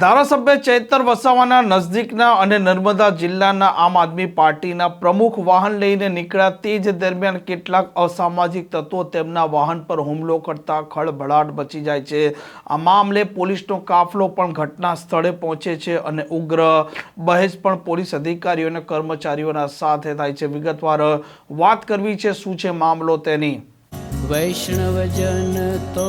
ધારાસભ્ય ચૈતર વસાવાના નજદીકના અને નર્મદા જિલ્લાના આમ આદમી પાર્ટીના પ્રમુખ વાહન લઈને નીકળ્યા તે જ દરમિયાન કેટલાક અસામાજિક તત્વો તેમના વાહન પર હુમલો કરતા ખળભળાટ બચી જાય છે. આ મામલે પોલીસનો કાફલો પણ ઘટના સ્થળે પહોંચે છે અને ઉગ્ર બહેસ પણ પોલીસ અધિકારીઓ અને કર્મચારીઓના સાથે થાય છે. વિગતવાર વાત કરવી છે, શું છે મામલો તેની? વૈષ્ણવજન તો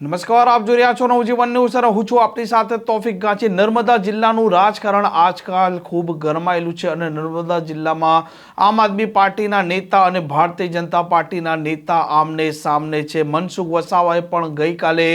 નમસ્કાર, આપ જોઈ રહ્યા છો નવજીવન ન્યૂઝ અને હું છું આપની સાથે તોફિક ગાંચી. નર્મદા જિલ્લાનું રાજકારણ આજકાલ ખૂબ ગરમાયેલું છે અને નર્મદા જિલ્લામાં આમ આદમી પાર્ટીના નેતા અને ભારતીય જનતા પાર્ટીના નેતા આમને સામને છે. મનસુખ વસાવાએ પણ ગઈકાલે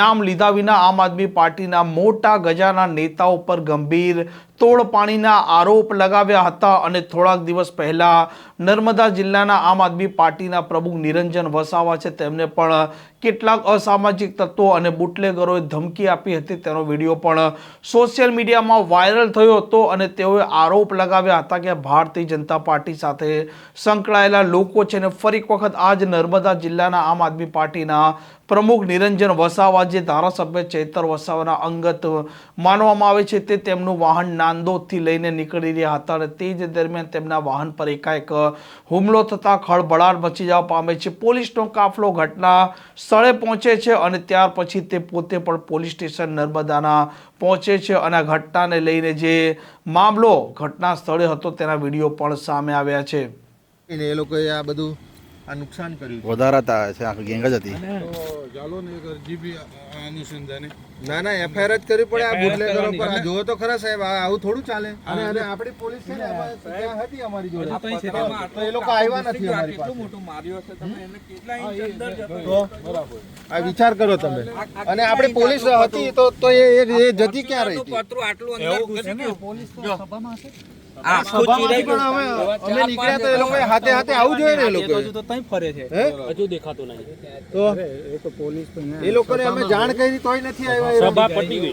નામ લીધા વિના આમ આદમી પાર્ટીના મોટા ગજાના નેતાઓ પર ગંભીર તોડપાણીના આરોપ લગાવ્યા હતા અને થોડાક દિવસ પહેલા નર્મદા જિલ્લાના આમ આદમી પાર્ટીના પ્રમુખ નિરંજન વસાવા છે. તેમને પણ કેટલાક અસામાજિક તત્વો અને બુટલેગરોએ ધમકી આપી હતી. તેનો વીડિયો પણ સોશિયલ મીડિયામાં વાયરલ થયો હતો અને તેઓએ આરોપ લગાવ્યા હતા કે ભારતીય જનતા પાર્ટી સાથે સંકળાયેલા લોકો છે ને ફરી વખત આજ નર્મદા જિલ્લાના આમ આદમી પાર્ટીના પ્રમુખ નિરંજન વસાવા જે ધારાસભ્ય ચૈતર વસાવાના અંગત માનવામાં આવે છે તે તેમનું વાહન નાંદોદથી લઈને નીકળી રહ્યા હતા અને તે જ દરમિયાન તેમના વાહન પર એકાએક હુમલો થતાં ખળભળાટ મચી જવા પામે છે. પોલીસનો કાફલો ઘટના સ્થળે પહોંચે છે અને ત્યાર પછી તે પોતે પણ પોલીસ સ્ટેશન નર્મદાના પહોંચે છે અને આ ઘટનાને લઈને જે મામલો ઘટના સ્થળે હતો તેના વીડિયો પણ સામે આવ્યા છે. એ લોકોએ આ બધું આ નુકસાન કર્યું છે. છે આખી ગેંગ જ હતી. ચાલો ને એક અરજી બી અનુસંધાને. ના ના એફઆઈઆર જ કરવી પડે આ બુટલેગરો પર આ જોવો તો ખરા સાહેબ આવું થોડું ચાલે. અને અને આપણી પોલીસ છે ને ત્યાં હતી અમારી જોડે. તો એ લોકો આવ્યા નથી અમારી પાસે. તો આ વિચાર કરો તમે. અને આપણી પોલીસ હતી તો તો એ જતી ક્યાં રહી હતી? આટલું અંદર નીકળ્યા તો સભામાં લોકો હાથે હાથે આવું જોઈએ ને એ લોકો હે? તો એ લોકોને અમે જાણ કરી તોય નથી આવ્યા એ લોકો.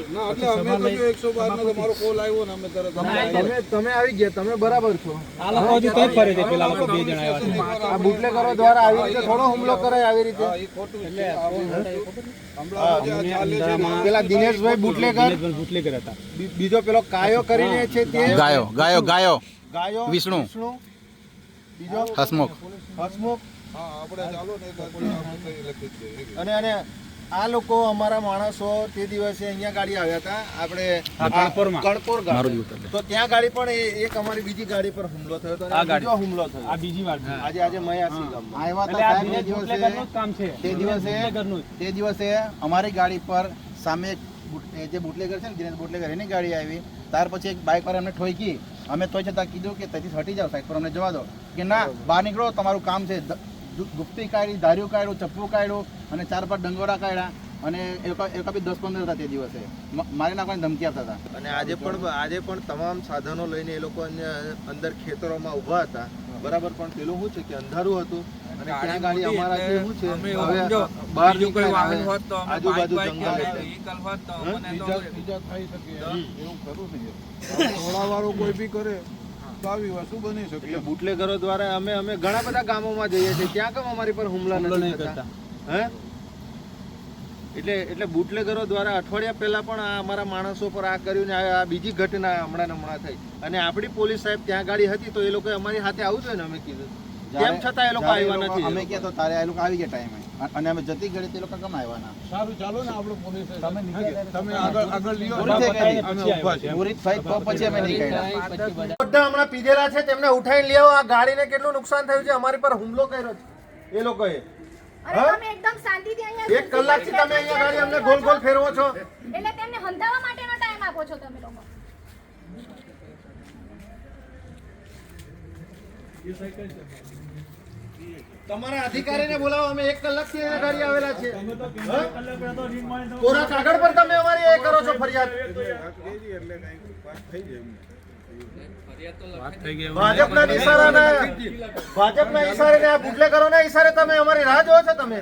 ના એટલે અમે તો એકસો બાર નો તમારો કોલ આવ્યો ને અમે તરત તમે તમે આવી ગયા તમે બરાબર છો. આ દ્વારા આવી રીતે થોડો હુમલો કરાય આવી રીતે? પેલા દિનેશભાઈ બુટલેકર બુટલેકર હતા. બીજો પેલો કાયો કરીને છે તે? ગાયો ગાયો ગાયો. ગાયો વિષ્ણુ. બીજો? હસમુખ. હસમુખ. અને અને આ લોકો અમારા માણસો તે દિવસે અહીંયા ગાડી આવ્યા હતા. આપણે કણપોર ગાડી તો ત્યાં ગાડી પણ એક અમારી બીજી ગાડી પર હુમલો થયો હતો આ બીજો હુમલો થયો. આ બીજી વાર આજે આજે મયાસી ગામમાં. આવ્યા તે દિવસે તે દિવસે તે દિવસે અમારી ગાડી પર સામે એક જે બુટલેગર છે ને દિનેશ બુટલેગર એની ગાડી આવી. ત્યાર પછી એક બાઇક પર એમને ઠોકી અમે તોય છતાં કીધું કે ત્યાંથી હટી જાઓ સાઈડ પર અમને જવા દો. કે ના, બહાર નીકળો, તમારું કામ છે. ગુપ્તી કાઢી ધાર્યું કાઢ્યું, ચપ્પુ કાઢ્યું અને ચાર પાંચ ડંગોરા કાઢ્યા. અને એ લોકો બી દસ પંદર હતા તે દિવસે. મારે નાખવાની ધમકી આપતા હતા. અને આજે પણ આજે પણ તમામ સાધનો લઈને એ લોકો અંદર ખેતરોમાં ઊભા હતા. બરાબર પણ પેલું શું છે કે અંધારું હતું અને ત્યાં ગાડી અમારા જે શું છે. હવે બહાર નીકળે આજુબાજુ જંગલ બીજા બીજા થઈ શકે એવું ખરું નહીં થોડાવાળો કોઈ બી કરે તો આવી વસ્તુ બની શકે. એટલે બુટલેગરો દ્વારા અમે અમે ઘણા બધા ગામોમાં જઈએ છીએ. ત્યાં કેમ અમારી પર હુમલા નથી કરતા. હે? એટલે એટલે બુટલેગરો દ્વારા અઠવાડિયા પહેલાં પણ આ અમારા માણસો પર આ કર્યું ને આ બીજી ઘટના હમણાં હમણાં થઈ. અને આપણી પોલીસ સાહેબ ત્યાં ગાડી હતી તો એ લોકો અમારી સાથે આવું જોઈએ ને અમે કીધું. તેમ છતાં એ લોકો આવ્યા નથી અમે કહ્યા તો તારે આ લોકો આવી ગયા ટાઈમે. અને અમે જતી ઘડી તે લોકો કેમ આવ્યા ના? સારું ચાલો ને આપણો પોલીસ તમે આગળ આગળ લ્યો. પૂરી થઈ તો પછી અમે નીકળ્યા બધા હમણાં પીધેલા છે તેમને ઉઠાઈને લેવો આ ગાડીને કેટલું નુકસાન થયું છે? અમારી પર હુમલો કર્યો છે. એ લોકોએ. અરે કલાક એકદમ શાંતિથી અહીંયા કલાકથી તમે અહીંયા ગાડી અમને ગોલ ગોલ ફેરવો છો. એટલે તેમને હંધાવા માટેનો ટાઈમ આપો છો તમે લોકો. તમારા અધિકારીને બોલાવો અમે એક કલાકથી અહીંયા ગાડી આવેલા છે કોરા કાગળ પર તમે અમારી એ કરો છો ફરિયાદ. ભાજપના ઈશારાને ભાજપના ઈશારે આ બુટલેગરોના ઈશારે તમે અમારી રાહ જોવો છો તમે?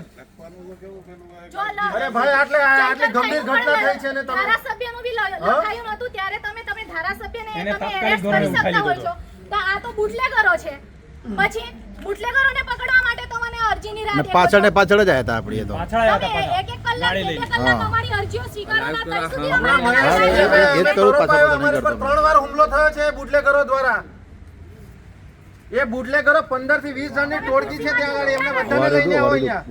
અરે ભાઈ આટલે આટલી ગંભીર ઘટના થઈ છે ને તમે ધારાસભ્યનું બી લખાયું નહોતું ત્યારે તમે તમે ધારાસભ્યને તમે કરી શકતા હોય છો. તો આ તો બુટલેગરો છે. પછી બુટલેગરોને પકડવા માટે તો મને અરજીની રાહ પાછળ ને. પાછળ જ આયા હતા આપણે તો. ના. ત્રણ વાર હુમલો થયો છે બુટલેગરો દ્વારા. એ બુટલેગરો થી જણની ટોળકી છે ત્યાં આગળ એમને બધાને લઈને આવો અહીંયા.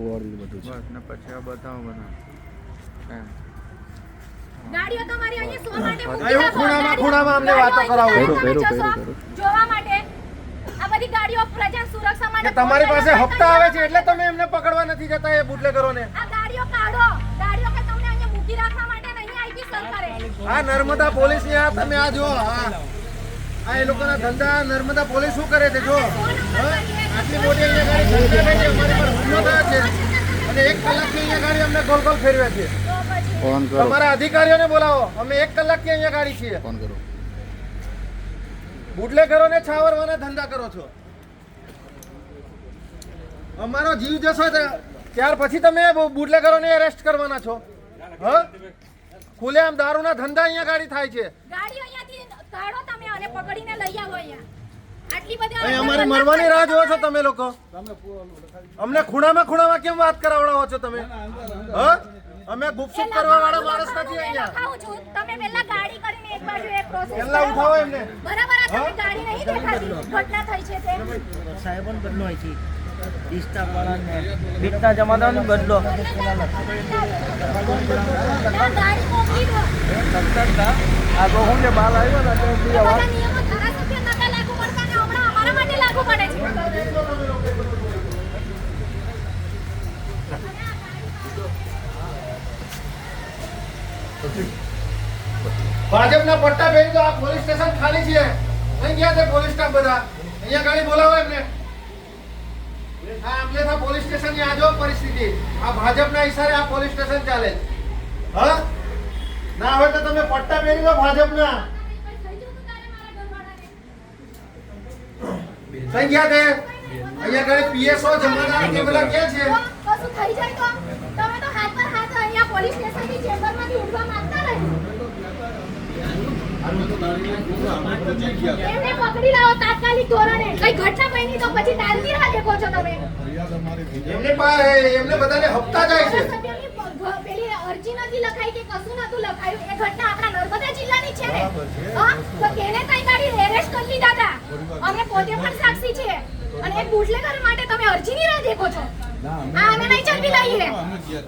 ગાડીઓ તમારી અહીંયા શો માટે મૂકી ખૂણામાં ખૂણામાં અમને વાતો કરાવો. અહીંયા ભેરું, તમે ભેરું, જશો ભેરું, જોવા માટે. આ બધી ગાડીઓ પ્રજા સુરક્ષા માટે તમારી પાસે હપ્તા આવે છે એટલે તમે એમને પકડવા નથી જતા એ બુટલેગરોને. આ આ નર્મદા પોલીસની આ તમે આ જો આ એ લોકોના ધંધા નર્મદા પોલીસ શું કરે છે જો? આટલી મોટી અહીંયા ગાડી ધંધા છે અમારી પર હુમલો થયો છે. અને એક કલાકથી અહીંયા ગાડી અમને ગોલ ગોલ ફેરવ્યા છે. ફોન કરો. તમારા અધિકારીઓને બોલાવો. અમે એક કલાકથી અહીંયા ગાડી છીએ. ફોન કરો. બુટલેગરોને છાવરવાના ધંધા કરો છો. અમારો જીવ જશો ત્યાર પછી તમે બુટલેગરોને એરેસ્ટ કરવાના છો. હ? ખુલ્લેઆમ દારૂના ધંધા અહીંયા ગાડી થાય છે. ગાડી અહીંયાથી કાઢો તમે અને પકડીને લઈ આવો અહીંયા. આટલી બધી અહીં અમારી મરવાની રાહ જોવો છો તમે લોકો. અમને ખૂણામાં ખૂણામાં કેમ વાત કરાવડાવો છો તમે? હ? અમે ગુપસુપ કરવા વાળા માણસ નથી અહીંયા. તમે પહેલા ગાડી કરીને એક બાજુ એક પ્રોસેસ પહેલા ઉઠાવો એમને. બરાબર આ તમે ગાડી નહીં દેખાતી. ઘટના થઈ છે તે સાહેબન બદલો હોય છે બીટના જમાનાનો બદલો. ના, ગાડી મોકલી દો આ તો હું જે બાલ આવ્યો ભાજપના પટ્ટા પહેરી તો આ પોલીસ સ્ટેશન ખાલી છે. અહીં ગયા છે પોલીસ સ્ટાફ બધા? અહીંયા ગાડી બોલાવો એમને. આ પોલીસ આજો પરિસ્થિતિ. આ ભાજપના ઈશારે આ પોલીસ સ્ટેશન ચાલે હા? ના હોય તમે પટ્ટા પહેરી લો ભાજપના. કઈ ગયા તે? અહીંયા ગાડી પીએસઓ જમાદાર કે તો? થઈ હાથ પર હાથ અહીંયા પોલીસ સ્ટેશનની ચેમ્બરમાંથી નહીં એમને પકડી લાવો તાત્કાલિક ધોરણે. કઈ ઘટના બની તો પછી ટાલતી રાહ દેખો છો તમે. એમને એમને બધાને હપ્તા જાય છે. ધારાસભ્યની પ- ઘ- પેલી અરજી નથી લખાઈ કે કશું નતું લખાયું. એ ઘટના આપણા નર્મદા જિલ્લાની છે ને. હા? તો તેને કઈ ગાડી એરેસ્ટ કરી લીધા હતા. અમે પોતે પણ સાક્ષી છે અને એક બુટલેગર માટે તમે અરજીની રાહ દેખો છો. હા અમે નહીં લઈએ.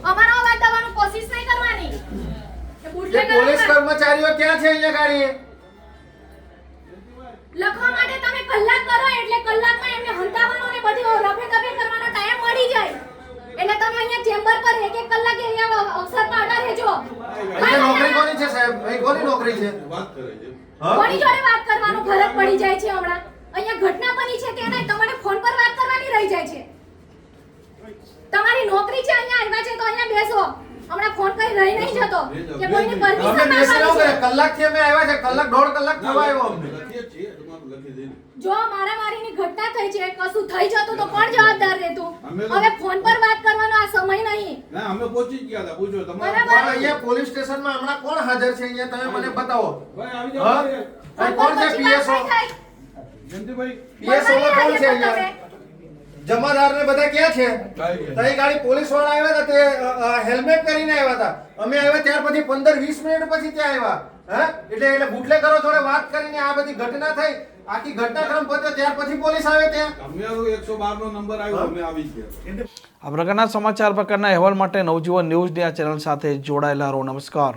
અમારો અવાજ દબાવવાની કોશિશ નહીં કરવાની. બુટલેગર કર્મચારીઓ ક્યાં છે અહીંયા ગાડી લખવા માટે તમે કલાક કરો એટલે કલાકમાં એમને હંતાવાનો અને બધી રફે દફે કરવાનો ટાઈમ મળી જાય. એટલે તમે અહીંયા ચેમ્બર પર એક એક કલાક અહીંયા અવસર પાડતા રહેજો. અહીંયા નોકરી કોની છે સાહેબ? અહીં કોની નોકરી છે? હા? કોની જોડે વાત કરવાનું ફરક પડી જાય છે હમણાં? અહીંયા ઘટના બની છે તેને તમારે ફોન પર વાત કરવાની રહી જાય છે. તમારી નોકરી છે અહીંયા આવ્યા છે તો અહીંયા બેસો. હમણાં ફોન કરી રહી નહીં જતો. કે કોઈની પરમિશન કે છે કલાકથી અમે આવ્યા છે કલાક દોઢ કલાક થવા આવ્યો અમને. જો મારામારીની ઘટના થઈ છે કશું થઈ જતું તો કોણ જવાબદાર રહેતું? હવે ફોન પર વાત કરવાનો આ સમય નહીં. ના અમે પહોંચી ગયા હતા પૂછો તમારે બરાબર. અહીંયા પોલીસ સ્ટેશનમાં હમણાં કોણ હાજર છે અહીંયા? તમે મને બતાવો. ભાઈ આવી જાઓ કોણ છે પીએસઓ? જયંતિભાઈ. પીએસઓ કોણ છે અહીંયા. જમાદાર ને બધા ક્યાં છે? તઈ ગાડી પોલીસવાળા આવ્યા હતા તે હેલ્મેટ પહેરીને આવ્યા હતા. અમે આવ્યા ત્યાર પછી પંદર વીસ મિનિટ પછી ત્યાં આવ્યા. હા? એટલે એટલે બુટલેગરો થોડે વાત કરીને આ બધી ઘટના થઈ. આખી ઘટનાક્રમ પત્યો ત્યાર પછી પોલીસ આવે ત્યાં. અમે એકસો બાર નો નંબર આવ્યો અમે આવી ગયા. આ પ્રકારના સમાચાર પ્રકારના અહેવાલ માટે નવજીવન ન્યૂઝની આ ચેનલ સાથે જોડાયેલા રહો. નમસ્કાર.